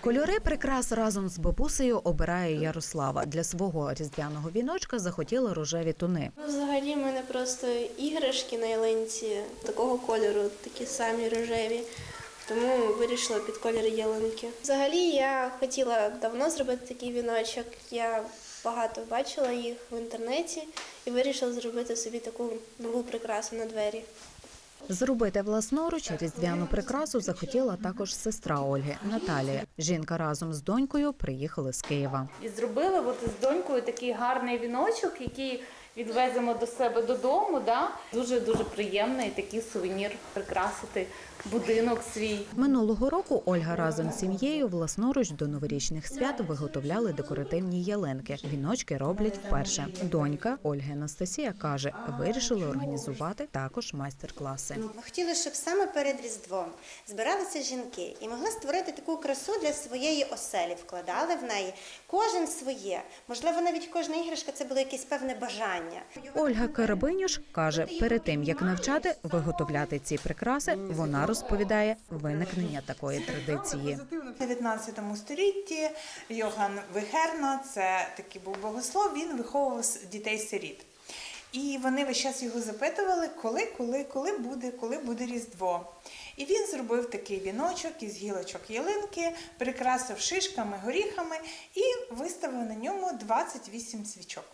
Кольори прикрас разом з бабусею обирає Ярослава. Для свого різдвяного віночка захотіла рожеві тони. Ну, Взагалі, в мене просто іграшки на ялинці такого кольору, такі самі рожеві. Тому вирішила під колір ялинки. Взагалі, я хотіла давно зробити такий віночок. Я багато бачила їх в інтернеті і вирішила зробити собі таку нову прикрасу на двері. Зробити власноруч різдвяну прикрасу захотіла також сестра Ольги Наталія. Жінка разом з донькою приїхали з Києва. І зробили от з донькою такий гарний віночок, який відвеземо до себе додому. Да? Дуже дуже приємний такий сувенір прикрасити будинок свій. Минулого року Ольга разом з сім'єю власноруч до новорічних свят виготовляли декоративні ялинки. Віночки роблять вперше. Донька Ольги Анастасія каже, вирішили організувати також майстер-класи. Ми хотіли, щоб саме перед Різдвом збиралися жінки і могли створити таку красу для своєї оселі, вкладали в неї кожен своє. Можливо, навіть кожна іграшка це було якесь певне бажання. Ольга Карабинюш каже, перед тим як навчати виготовляти ці прикраси, вона розповідає виникнення такої традиції. У 19 столітті Йоган Вигерна, це такий був богослов, він виховував дітей-сиріт. І вони весь час його запитували, коли, коли, коли буде, коли буде Різдво. І він зробив такий віночок із гілочок ялинки, прикрасив шишками, горіхами і виставив на ньому 28 свічок.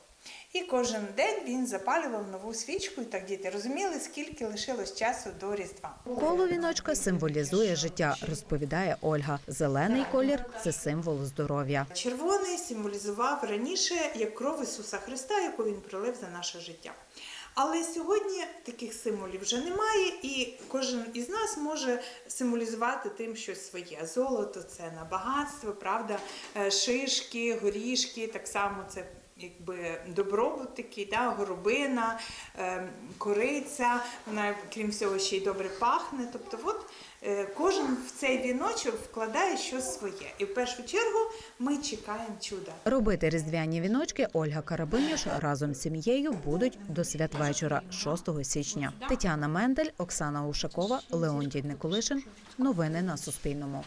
І кожен день він запалював нову свічку, і так діти розуміли, скільки лишилось часу до Різдва. Коло віночка символізує життя, розповідає Ольга. Зелений колір це символ здоров'я. Червоний символізував раніше як кров Ісуса Христа, яку він пролив за наше життя. Але сьогодні таких символів вже немає, і кожен із нас може символізувати тим щось своє. Золото це на багатство, правда, Е, шишки, горішки, так само це якби добробут такий, да, горобина, е, кориця, вона, крім всього, ще й добре пахне. Тобто, от е, кожен в цей віночок вкладає щось своє. І в першу чергу ми чекаємо чуда. Робити різдвяні віночки Ольга Карабинюш разом з сім'єю будуть до святвечора 6 січня. Тетяна Мендель, Оксана Ушакова, Леонтій Николишин. Новини на Суспільному.